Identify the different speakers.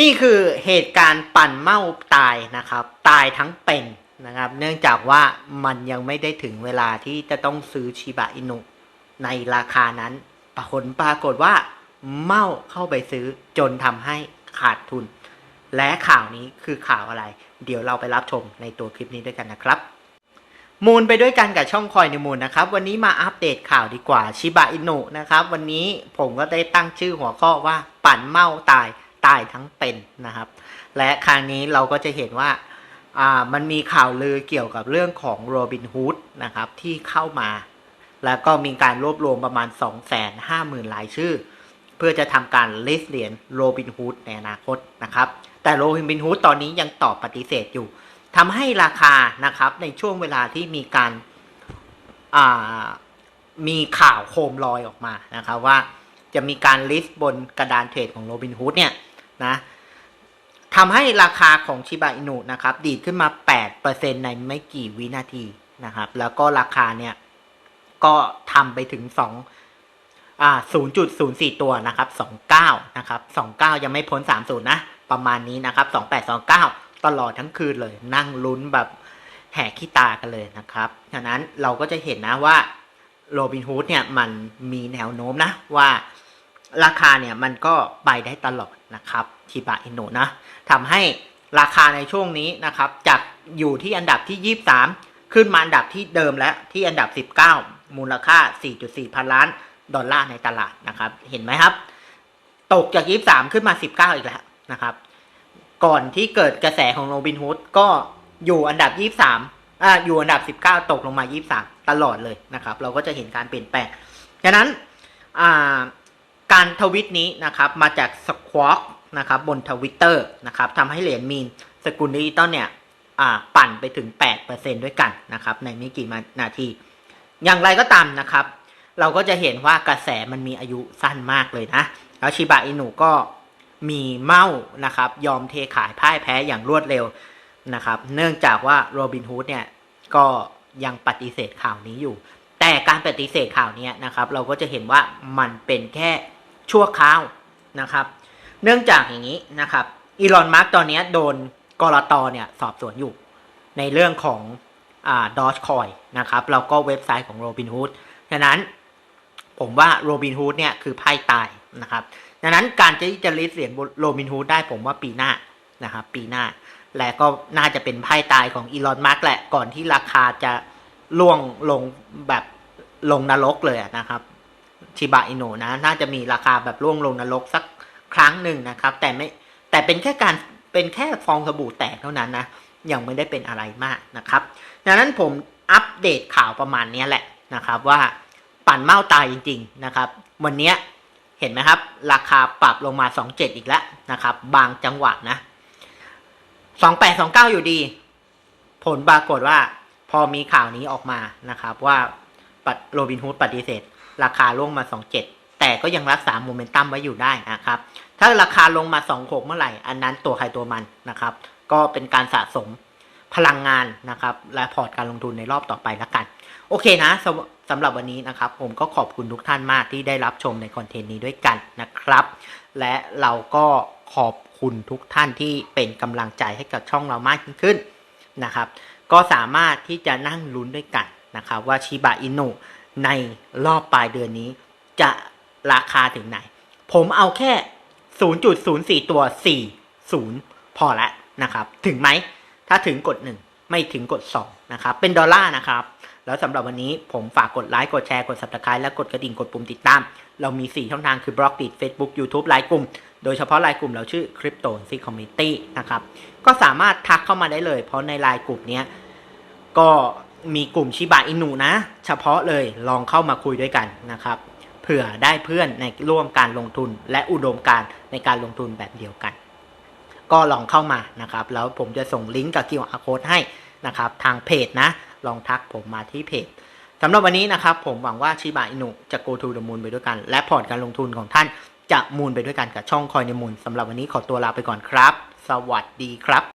Speaker 1: นี่คือเหตุการณ์ปั่นเมาตายนะครับ ตายทั้งเป็นนะครับ เนื่องจากว่ามันยังไม่ได้ถึงเวลาที่จะต้องซื้อชิบะอินุในราคานั้นผลปรากฏว่าเมาเข้าไปซื้อจนทำให้ขาดทุน และข่าวนี้คือข่าวอะไร เดี๋ยวเราไปรับชมในตัวคลิปนี้ด้วยกันนะครับมูลไปด้วยกันกับช่องคอยในมูลนะครับ วันนี้มาอัปเดตข่าวดีกว่าชิบะอินุนะครับ วันนี้ผมก็ได้ตั้งชื่อหัวข้อว่าปั่นเมาตาย ตายทั้งเป็นนะครับ และครั้งนี้เราก็จะเห็นว่าามันมีข่าวลือเกี่ยวกับเรื่องของโรบินฮูดนะครับที่เข้ามา แล้วก็มีการรวบรวมประมาณ 2 5 0 0 0 0รายชื่อ เพื่อจะทำการลิสต์เหรียญโรบินฮูดในอนาคตนะครับ แต่โรบินฮูดตอนนี้ยังตอบปฏิเสธอยู่ทำให้ราคานะครับในช่วงเวลาที่มีการามีข่าวโคมลอยออกมานะครับว่าจะมีการลิสต์บนกระดานเทรดของโรบินฮูดเนี่ย นะทำให้ราคาของชิบะอินุนะครับ ดีดขึ้นมา 8%ในไม่กี่วินาทีนะครับ แล้วก็ราคาเนี่ย ก็ทำไปถึง 2 อ่า 0.04 ตัวนะครับ 29 นะครับ 29 ยังไม่พ้น 30 นะ ประมาณนี้นะครับ 2829 ตลอดทั้งคืนเลย นั่งลุ้นแบบแห่ขี้ตากันเลยนะครับฉะนั้นเราก็จะเห็นนะว่าโรบินฮูดเนี่ยมันมีแนวโน้มนะว่า ราคาเนี่ยมันก็ไปได้ตลอดนะครับชิบะอินุนะทำให้ราคาในช่วงนี้นะครับจากอยู่ที่อันดับที่ 23 ขึ้นมาอันดับที่เดิมแล้วที่อันดับ 19 มูลค่า 4.4 พันล้านดอลลาร์ในตลาดนะครับ เห็นไหมครับ ตกจาก 23 ขึ้นมา 19 อีกแล้วนะครับ ก่อนที่เกิดกระแสของโรบินฮูดก็อยู่อันดับ 23อ่าอยู่อันดับ 19 ตกลงมา 23 ตลอดเลยนะครับ เราก็จะเห็นการเปลี่ยนแปลงฉะนั้นอ่า การทวิตนี้นะครับมาจากสควอ k นะครับบนทวิตเตอร์นะครับทำให้เหรียญมีนสกุลดิจิตอลเนี่ยปั่นไปถึง 8%ด้วยกันนะครับในไม่กี่นาที อย่างไรก็ตามนะครับ เราก็จะเห็นว่ากระแสมันมีอายุสั้นมากเลยนะ แล้วชิบะอินุก็มีเมาส์นะครับ ยอมเทขายพ่ายแพ้อย่างรวดเร็วนะครับ เนื่องจากว่าโรบินฮูดเนี่ยก็ยังปฏิเสธข่าวนี้อยู่ แต่การปฏิเสธข่าวนี้นะครับ เราก็จะเห็นว่ามันเป็นแค่ ชั่วคราวนะครับ เนื่องจากอย่างนี้นะครับอีลอนมาร์กตอนนี้โดนกรตเนี่ยสอบสวนอยู่ในเรื่องของอ่าดอชคอยนะครับแล้วก็เว็บไซต์ของโรบินฮูดฉะนั้นผมว่าโรบินฮูดเนี่ยคือไพ่ตายนะครับดังนั้นการที่จะลิสเหรียญโรบินฮูดได้ผมว่าปีหน้านะครับปีหน้า และก็น่าจะเป็นไพ่ตายของอีลอนมาร์กแหละก่อนที่ราคาจะล่วงลงแบบลงนรกเลยนะครับ ชิบะอิโนนะ น่าจะมีราคาแบบล่วงลงนรกสักครั้งหนึ่งนะครับ แต่ไม่แต่เป็นแค่การเป็นแค่ฟองสบู่แตกเท่านั้นนะยังไม่ได้เป็นอะไรมากนะครับดังนั้นผมอัปเดตข่าวประมาณนี้แหละนะครับ ว่าปั่นเมาตายจริง ๆนะครับ วันนี้เห็นไหมครับ ราคาปรับลงมา 27 อีกแล้วนะครับ บางจังหวะนะ 2829 อยู่ดี ผลปรากฏว่าพอมีข่าวนี้ออกมานะครับ ว่าโรบินฮูดปฏิเสธ ราคาลงมา 27 แต่ก็ยังรักษาโมเมนตัมไว้อยู่ได้นะครับถ้าราคาลงมา 26 เมื่อไหร่ อันนั้นตัวใครตัวมันนะครับ ก็เป็นการสะสมพลังงานนะครับ และพอร์ตการลงทุนในรอบต่อไปแล้วกัน โอเคนะสำสำหรับวันนี้นะครับ ผมก็ขอบคุณทุกท่านมากที่ได้รับชมในคอนเทนต์นี้ด้วยกันนะครับ และเราก็ขอบคุณทุกท่านที่เป็นกำลังใจให้กับช่องเรามากยิ่งขึ้นนะครับ ก็สามารถที่จะนั่งลุ้นด้วยกันนะครับ ว่าชิบะอินุ ในรอบปลายเดือนนี้ จะราคาถึงไหน ผมเอาแค่ 0.04 ตัว 40 พอแล้วนะครับ ถึงไหม ถ้าถึงกด 1 ไม่ถึงกด 2 นะครับ เป็นดอลลาร์นะครับ แล้วสำหรับวันนี้ผมฝากกดไลค์ กดแชร์ กด subscribe และกดกระดิ่ง กดปุ่มติดตาม เรามี 4 ช่องทางคือบล็อกดิ Facebook YouTube ไลน์กลุ่ม โดยเฉพาะไลน์กลุ่มเราชื่อ Crypto c Community นะครับ ก็สามารถทักเข้ามาได้เลย เพราะในไลน์กลุ่มนี้ก็ มีกลุ่มชิบะอินุนะ เฉพาะเลยลองเข้ามาคุยด้วยกันนะครับเผื่อได้เพื่อนในร่วมการลงทุนและอุดมการในการลงทุนแบบเดียวกัน ก็ลองเข้ามานะครับ แล้วผมจะส่งลิงก์กับ QR code ให้นะครับ ทางเพจนะ ลองทักผมมาที่เพจสำหรับวันนี้นะครับ ผมหวังว่าชิบะอินุจะ go to the moon ไปด้วยกัน และพอร์ตการลงทุนของท่านจะมูลไปด้วยกันกับช่องคอยในมูลสำหรับวันนี้ขอตัวลาไปก่อนครับ สวัสดีครับ